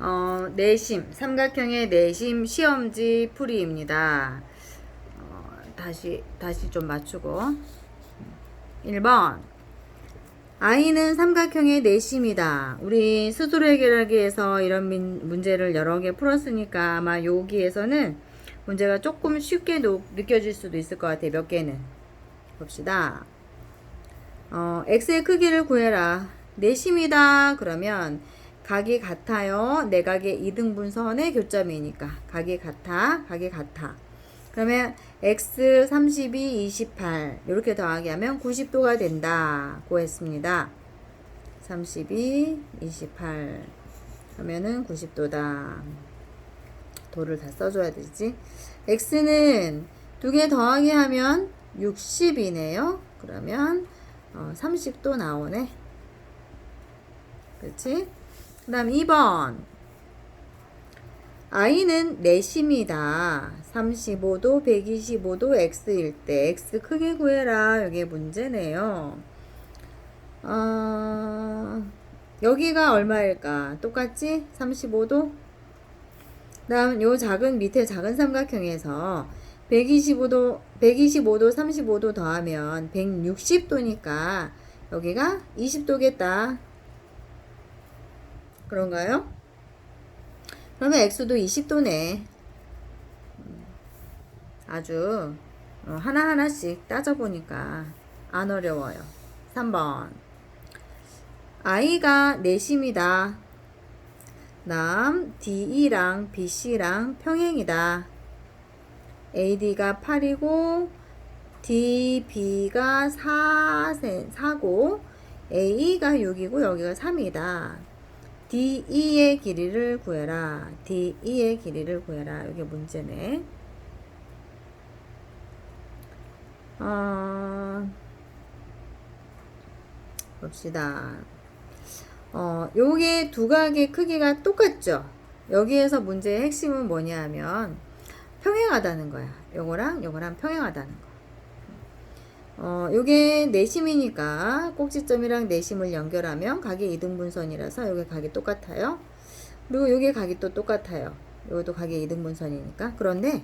어, 내심, 삼각형의 내심 시험지 풀이입니다. 어, 다시, 다시 좀 맞추고. 1번. i는 삼각형의 내심이다. 우리 스스로 해결하기에서 이런 민- 문제를 여러 개 풀었으니까 아마 여기에서는 문제가 조금 쉽게 노- 느껴질 수도 있을 것 같아요. 몇 개는. 봅시다. 어, x의 크기를 구해라. 내심이다. 그러면 각이 같아요. 내각의 이등분선의 교점이니까 각이 같아. 각이 같아. 그러면 x 32, 28 이렇게 더하기 하면 90도가 된다. 고 했습니다. 32, 28 하면은 90도다. 도를 다 써줘야 되지. x는 두 개 더하기 하면 60이네요. 그러면 어, 30도 나오네. 그렇지? 그 다음 2번. i는 내심이다. 35도, 125도 x일 때 x 크게 구해라. 이게 문제네요. 어, 여기가 얼마일까? 똑같지? 35도? 다음 요 작은 밑에 작은 삼각형에서 125도 125도 35도 더하면 160도니까 여기가 20도겠다. 그런가요? 그러면 x도 20도네. 아주 어, 하나하나씩 따져보니까 안 어려워요. 3번. i가 내심이다. 다음 DE랑 BC랑 평행이다. AD가 8이고 DB가 4, 4고 AE가 6이고 여기가 3이다. DE의 길이를 구해라. DE의 길이를 구해라. 이게 문제네. 어, 봅시다. 어, 요게 두 각의 크기가 똑같죠? 여기에서 문제의 핵심은 뭐냐 하면 평행하다는 거야. 요거랑 요거랑 평행하다는 거. 어, 요게 내심이니까 꼭지점이랑 내심을 연결하면 각이 이등분선이라서 요게 각이 똑같아요. 그리고 요게 각이 또 똑같아요. 요것도 각이 이등분선이니까. 그런데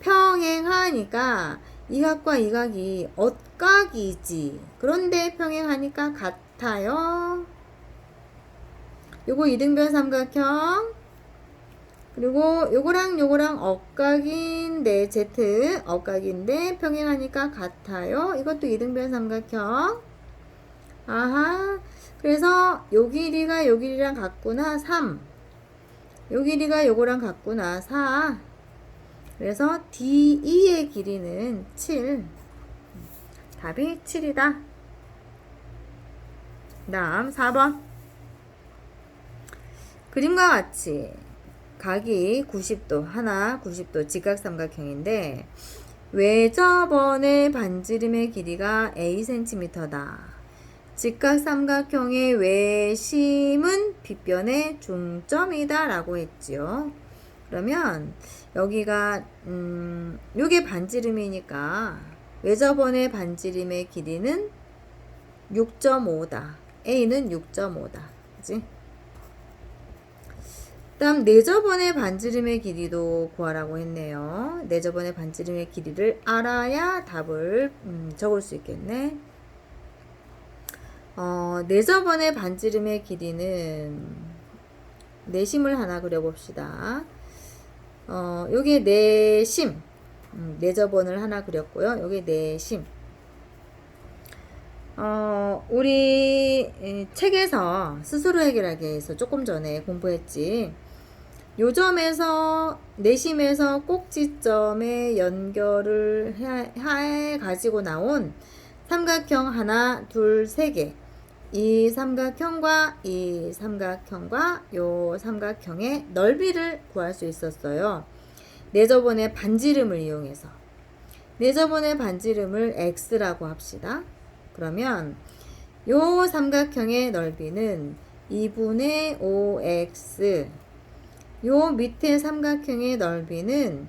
평행하니까 이 각과 이 각이 엇각이지. 그런데 평행하니까 같아요. 요거 이등변 삼각형 그리고 요거랑 요거랑 엇각인데 Z 엇각인데 평행하니까 같아요. 이것도 이등변 삼각형. 아하. 그래서 요 길이가 요 길이랑 같구나. 3. 요 길이가 요거랑 같구나. 4. 그래서 DE의 길이는 7. 답이 7이다. 다음 4번. 그림과 같이 각이 90도, 하나 90도 직각삼각형인데 외접원의 반지름의 길이가 Acm다. 직각삼각형의 외심은 빗변의 중점이다 라고 했지요. 그러면 여기가 음, 요게 반지름이니까 외접원의 반지름의 길이는 6.5다. A는 6.5다. 그지? 다음 내저번의 반지름의 길이도 구하라고 했네요. 내저번의 반지름의 길이를 알아야 답을 음, 적을 수 있겠네. 어, 내저번의 반지름의 길이는 내심을 하나 그려봅시다. 어, 요게 내심. 음, 내저번을 하나 그렸고요. 요게 내심. 어, 우리 이, 책에서 스스로 해결하기 에서 조금 전에 공부했지. 요점에서 내심에서 꼭지점에 연결을 해, 해 가지고 나온 삼각형 하나, 둘, 세 개. 이 삼각형과 이 삼각형과 요 삼각형의 넓이를 구할 수 있었어요. 내저번의 반지름을 이용해서. 내저번의 반지름을 x라고 합시다. 그러면 요 삼각형의 넓이는 2분의 5x 요 밑에 삼각형의 넓이는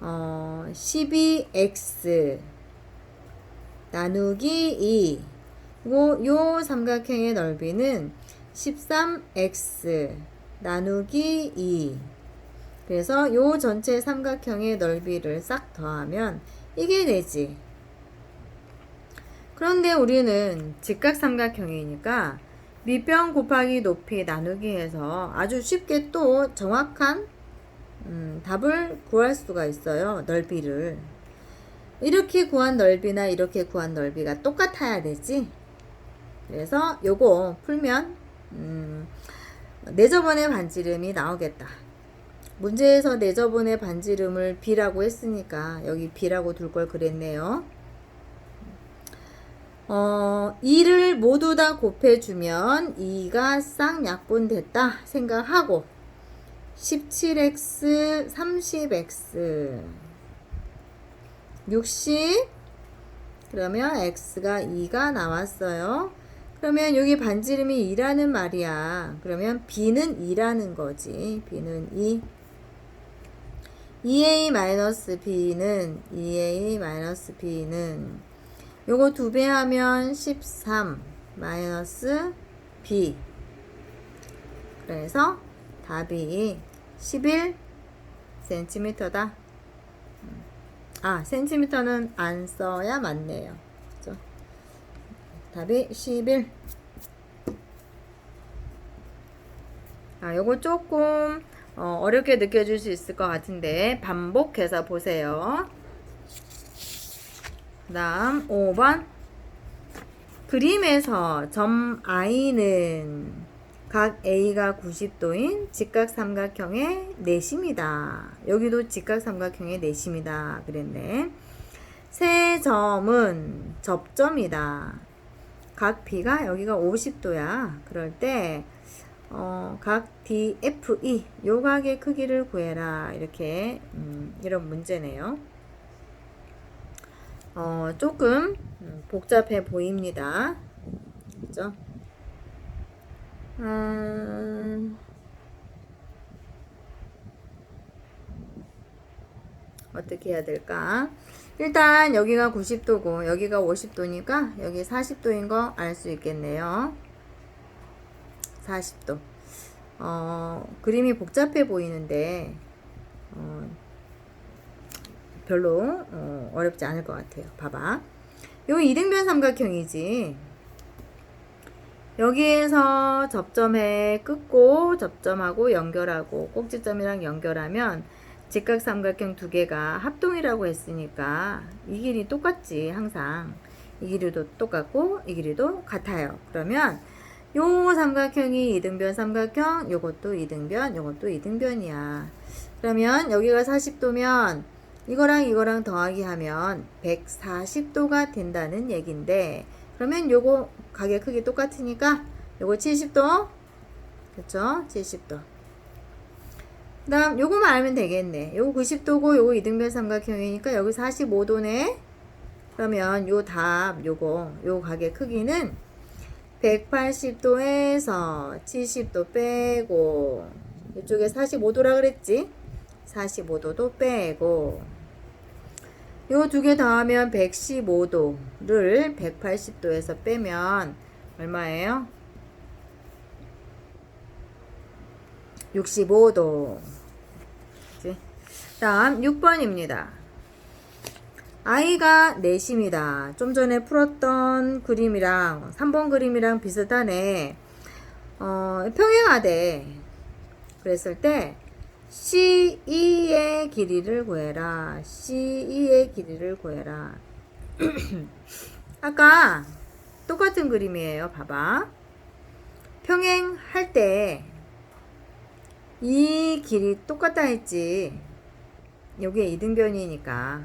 어, 12x 나누기 2 그리고 요 삼각형의 넓이는 13x 나누기 2. 그래서 요 전체 삼각형의 넓이를 싹 더하면 이게 되지. 그런데 우리는 직각삼각형이니까 밑변 곱하기 높이 나누기 해서 아주 쉽게 또 정확한 음, 답을 구할 수가 있어요. 넓이를. 이렇게 구한 넓이나 이렇게 구한 넓이가 똑같아야 되지. 그래서 요거 풀면 음, 내저번의 반지름이 나오겠다. 문제에서 내저번의 반지름을 b라고 했으니까 여기 b라고 둘 걸 그랬네요. 어, 2를 모두 다 곱해주면 2가 쌍 약분 됐다 생각하고 17x, 30x, 60 그러면 x가 2가 나왔어요. 그러면 여기 반지름이 2라는 말이야. 그러면 b는 2라는 거지. b는 2. 2a 마이너스 b는 2a 마이너스 b는 요거 두 배 하면 13 마이너스 b 그래서 답이 11cm다. 아, 센티미터는 안 써야 맞네요. 그죠? 답이 11. 아, 요거 조금 어, 어렵게 느껴질 수 있을 것 같은데 반복해서 보세요. 그 다음 5번 그림에서 점 I는 각 A가 90도인 직각삼각형의 내심이다. 여기도 직각삼각형의 내심이다. 그랬네. 세 점은 접점이다. 각 B가 여기가 50도야. 그럴 때, 어, 각 DFE, 요 각의 크기를 구해라. 이렇게, 음, 이런 문제네요. 어, 조금 음, 복잡해 보입니다. 그죠? 음, 어떻게 해야 될까? 일단 여기가 90도고 여기가 50도니까 여기 40도인 거 알 수 있겠네요. 40도. 어, 그림이 복잡해 보이는데 어, 별로 어, 어렵지 않을 것 같아요. 봐봐. 요 이등변 삼각형이지. 여기에서 접점에 끊고 접점하고 연결하고 꼭지점이랑 연결하면 직각삼각형 두 개가 합동이라고 했으니까 이 길이 똑같지 항상 이 길이도 똑같고 이 길이도 같아요 그러면 요 삼각형이 이등변 삼각형 요것도 이등변 요것도 이등변이야 그러면 여기가 40도면 이거랑 이거랑 더하기 하면 140도가 된다는 얘긴데 그러면 요거 가게 크기 똑같으니까 요거 70도 그쵸? 70도. 그 다음 요거만 알면 되겠네. 요거 90도고 요거 이등변 삼각형이니까 여기 45도네. 그러면 요 답 요거 요 가게 크기는 180도에서 70도 빼고 이쪽에 45도라 그랬지? 45도도 빼고 요 두 개 더하면 115도를 180도에서 빼면 얼마예요? 65도. 그치? 다음 6번입니다. 아이가 내심이다. 좀 전에 풀었던 그림이랑 3번 그림이랑 비슷하네. 어, 평행하대. 그랬을 때 C2의 길이를 구해라. C2의 길이를 구해라. 아까 똑같은 그림이에요. 봐봐. 평행할 때 이 길이 똑같다 했지. 여기에 이등변이니까.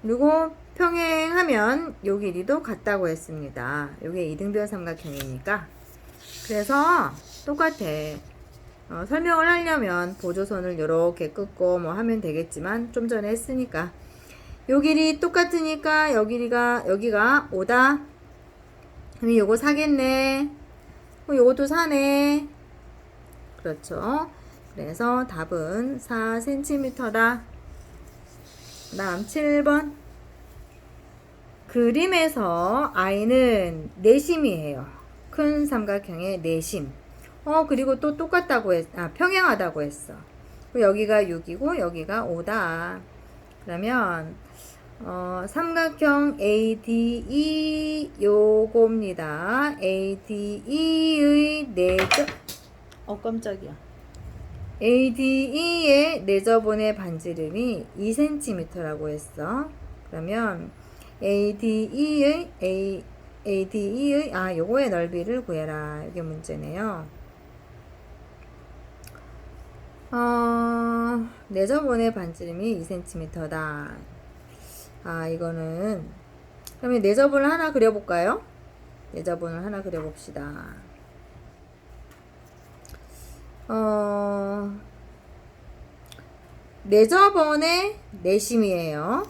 그리고 평행하면 요 길이도 같다고 했습니다. 요게 이등변 삼각형이니까. 그래서 똑같아. 어, 설명을 하려면 보조선을 이렇게 끊고 뭐 하면 되겠지만 좀 전에 했으니까. 요 길이 똑같으니까 여 길이가 여기가 5다. 그럼 요거 사겠네. 어, 요것도 사네. 그렇죠. 그래서 답은 4cm다. 다음 7번. 그림에서 I는 내심이에요. 큰 삼각형의 내심 어, 어, 그리고 또 똑같다고 했, 아, 평행하다고 했어. 여기가 6이고, 여기가 5다. 그러면, 어, 삼각형 ADE 요겁니다. ADE의 내적, 어, 깜짝이야. ADE의 내저본의 반지름이 2cm라고 했어. 그러면 ADE의 A, ADE의 아 요거의 넓이를 구해라. 이게 문제네요. 어, 내저본의 반지름이 2cm다. 아 이거는 그러면 내저본을 하나 그려볼까요? 내저본을 하나 그려봅시다. 어, 내저번의 내심이에요.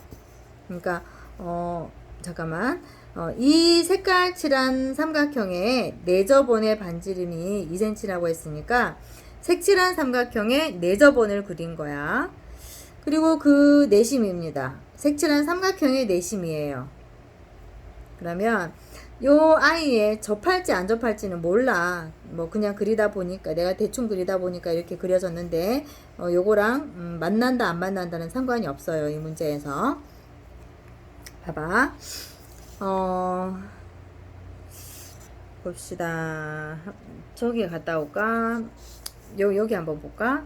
그러니까, 어, 잠깐만. 어, 이 색깔 칠한 삼각형의 내저번의 반지름이 2cm라고 했으니까, 색칠한 삼각형의 내저번을 그린 거야. 그리고 그 내심입니다. 색칠한 삼각형의 내심이에요. 그러면, 요 아이의 접할지 안 접할지는 몰라. 뭐 그냥 그리다 보니까 내가 대충 그리다 보니까 이렇게 그려졌는데 어, 요거랑 음, 만난다 안 만난다는 상관이 없어요. 이 문제에서. 봐봐. 어 봅시다. 저기 갔다 올까? 요 여기 한번 볼까?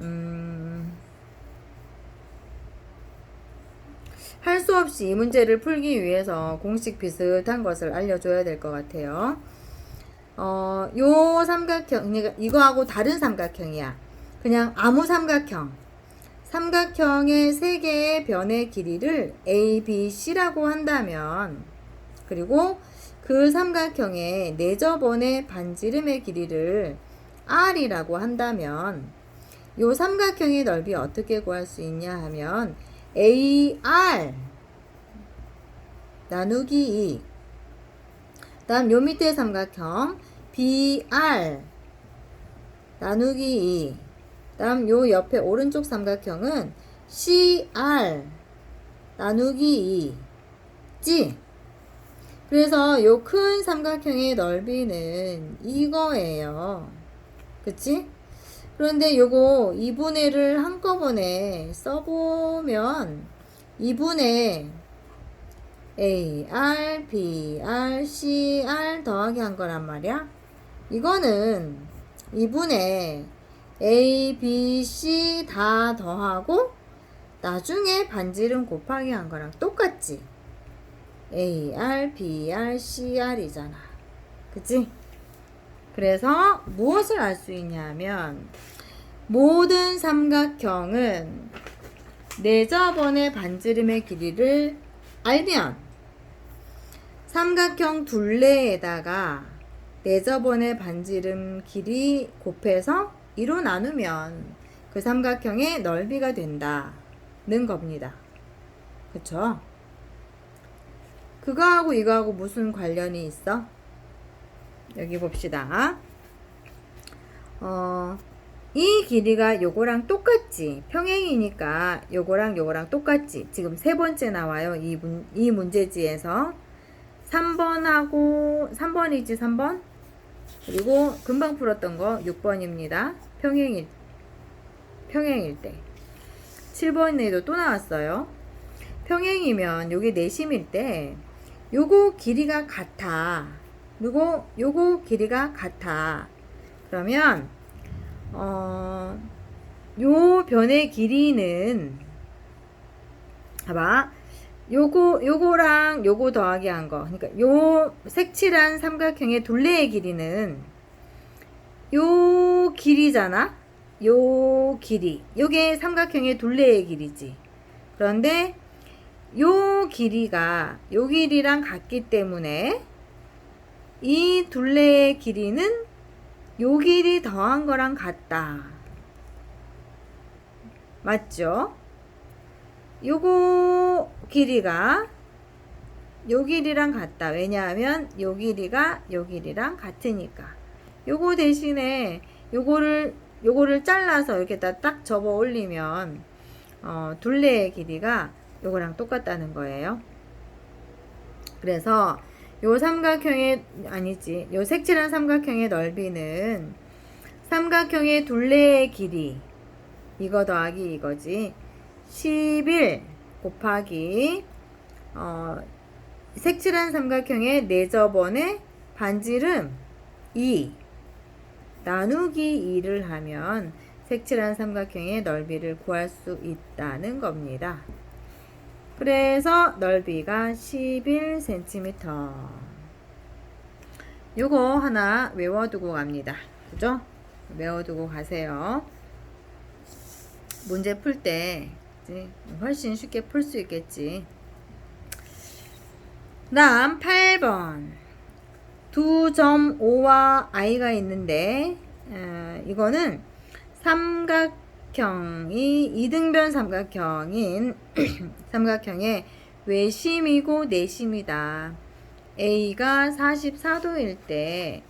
음 할 수 없이 이 문제를 풀기 위해서 공식 비슷한 것을 알려줘야 될 것 같아요. 어, 요 삼각형, 그러니까 이거하고 다른 삼각형이야. 그냥 아무 삼각형. 삼각형의 세 개의 변의 길이를 A, B, C라고 한다면, 그리고 그 삼각형의 내저번의 반지름의 길이를 R이라고 한다면, 요 삼각형의 넓이 어떻게 구할 수 있냐 하면, AR 나누기 2 다음 요 밑에 삼각형 BR 나누기 2 다음 요 옆에 오른쪽 삼각형은 CR 나누기 2지 그래서 요 큰 삼각형의 넓이는 이거예요 그치? 그런데 요거 2분의 1을 한꺼번에 써보면 2분의 AR, BR, CR 더하기 한 거란 말이야. 이거는 2분의 A, B, C 다 더하고 나중에 반지름 곱하기 한 거랑 똑같지. AR, BR, CR이잖아. 그치? 그래서 무엇을 알 수 있냐면 모든 삼각형은 내저번의 반지름의 길이를 알면 삼각형 둘레에다가 내저번의 반지름 길이 곱해서 2로 나누면 그 삼각형의 넓이가 된다는 겁니다. 그쵸? 그거하고 이거하고 무슨 관련이 있어? 여기 봅시다. 어, 이 길이가 요거랑 똑같지. 평행이니까 요거랑 요거랑 똑같지. 지금 세 번째 나와요. 이, 문, 이 문제지에서. 3번하고, 3번이지, 3번? 그리고 금방 풀었던 거 6번입니다. 평행일, 평행일 때. 7번에도 또 나왔어요. 평행이면 요게 내심일 때 요거 길이가 같아. 그리고 요거 길이가 같아. 그러면 어, 요 변의 길이는 봐봐. 요거 요거랑 요거 더하기 한 거. 그러니까 요 색칠한 삼각형의 둘레의 길이는 요 길이잖아. 요 길이. 요게 삼각형의 둘레의 길이지. 그런데 요 길이가 요 길이랑 같기 때문에 이 둘레의 길이는 요 길이 더한 거랑 같다. 맞죠? 요거 길이가 요 길이랑 같다. 왜냐하면 요 길이가 요 길이랑 같으니까. 요거 대신에 요거를 요거를 잘라서 이렇게 딱 접어 올리면 어, 둘레의 길이가 요거랑 똑같다는 거예요. 그래서 요 삼각형의 아니지. 요 색칠한 삼각형의 넓이는 삼각형의 둘레의 길이 이거 더하기 이거지. 11 곱하기 어, 색칠한 삼각형의 내접원의 반지름 2 나누기 2를 하면 색칠한 삼각형의 넓이를 구할 수 있다는 겁니다. 그래서 넓이가 11cm. 요거 하나 외워두고 갑니다. 그죠? 외워두고 가세요. 문제 풀 때 훨씬 쉽게 풀 수 있겠지. 다음 8번. 2.5와 i가 있는데 어, 이거는 삼각 형이 이등변 삼각형인 삼각형의 외심이고 내심이다. A가 44도일 때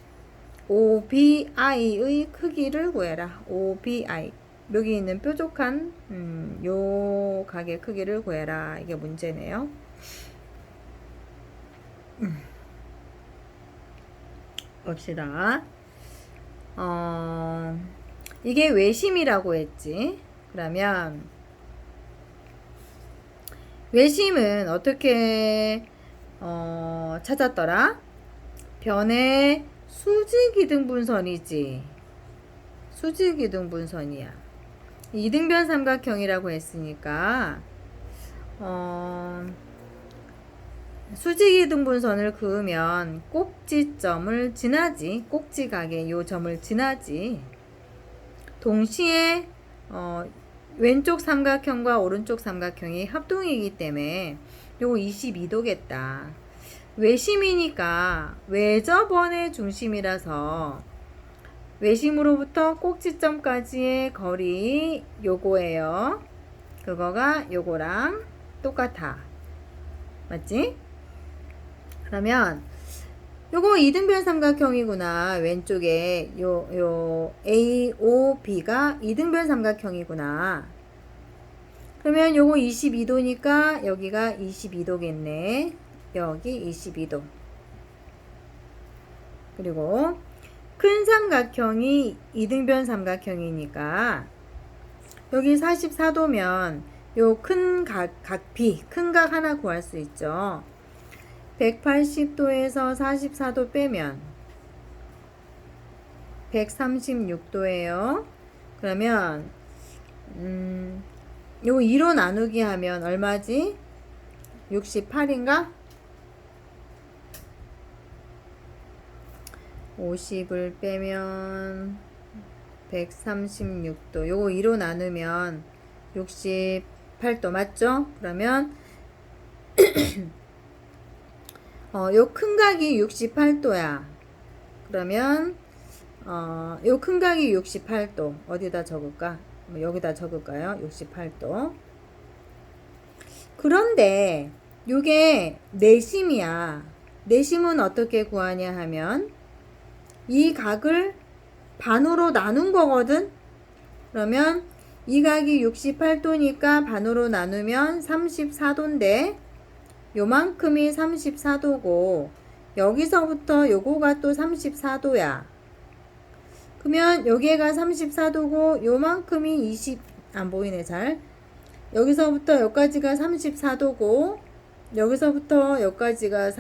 OBI의 크기를 구해라. OBI 여기 있는 뾰족한 음, 요 각의 크기를 구해라. 이게 문제네요. 음. 봅시다. 어, 이게 외심이라고 했지. 그러면 외심은 어떻게 어, 찾았더라? 변의 수직이등분선이지. 수직이등분선이야. 이등변 삼각형이라고 했으니까 어, 수직이등분선을 그으면 꼭지점을 지나지. 꼭지각의 요 점을 지나지. 동시에 어, 왼쪽 삼각형과 오른쪽 삼각형이 합동이기 때문에 요거 22도겠다. 외심이니까 외접원의 중심이라서 외심으로부터 꼭지점까지의 거리 요거예요. 그거가 요거랑 똑같아. 맞지? 그러면 요거 이등변 삼각형이구나. 왼쪽에 요, 요 AOB가 이등변 삼각형이구나. 그러면 요거 22도니까 여기가 22도겠네. 여기 22도. 그리고 큰 삼각형이 이등변 삼각형이니까 여기 44도면 요 큰 각, 각비, 큰 각 하나 구할 수 있죠. 180도에서 44도 빼면 136도예요. 그러면 음, 요 2로 나누기 하면 얼마지? 68인가? 50을 빼면 136도. 요거 2로 나누면 68도 맞죠? 그러면 어, 요 큰 각이 68도야. 그러면 어, 요 큰 각이 68도. 어디다 적을까? 뭐 여기다 적을까요? 68도. 그런데 요게 내심이야. 내심은 어떻게 구하냐 하면 이 각을 반으로 나눈 거거든. 그러면 이 각이 68도니까 반으로 나누면 34도인데 요만큼이 34도고 여기서부터 요거가 또 34도야. 그러면 여기가 34도고 요만큼이 20 안 보이네 잘. 여기서부터 여기까지가 34도고 여기서부터 여기까지가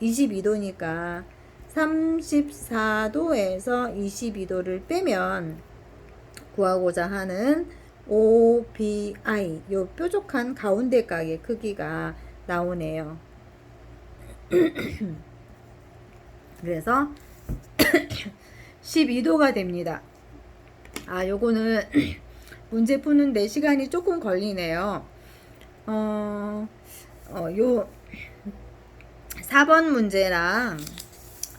22도니까 34도에서 22도를 빼면 구하고자 하는 OBI 요 뾰족한 가운데 각의 크기가 나오네요. 그래서 12도가 됩니다. 아, 요거는 문제 푸는데 시간이 조금 걸리네요. 어, 어, 요 4번 문제랑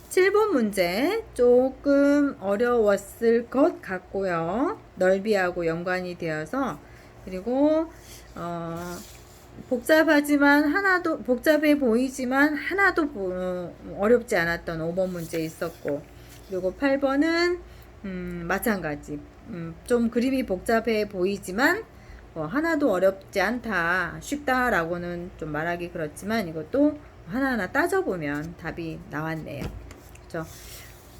7번 문제 조금 어려웠을 것 같고요. 넓이하고 연관이 되어서 그리고 어, 복잡하지만 하나도 복잡해 보이지만 하나도 보, 어렵지 않았던 5번 문제 있었고 그리고 8번은 음, 마찬가지 음, 좀 그림이 복잡해 보이지만 어, 하나도 어렵지 않다 쉽다라고는 좀 말하기 그렇지만 이것도 하나하나 따져보면 답이 나왔네요. 그죠?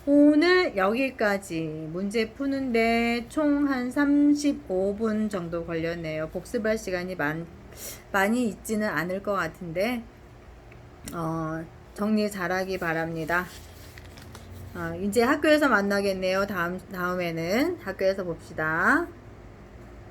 오늘 여기까지 문제 푸는데 총 한 35분 정도 걸렸네요. 복습할 시간이 많, 많이 있지는 않을 것 같은데, 어, 정리 잘하기 바랍니다. 어, 이제 학교에서 만나겠네요. 다음, 다음에는 학교에서 봅시다.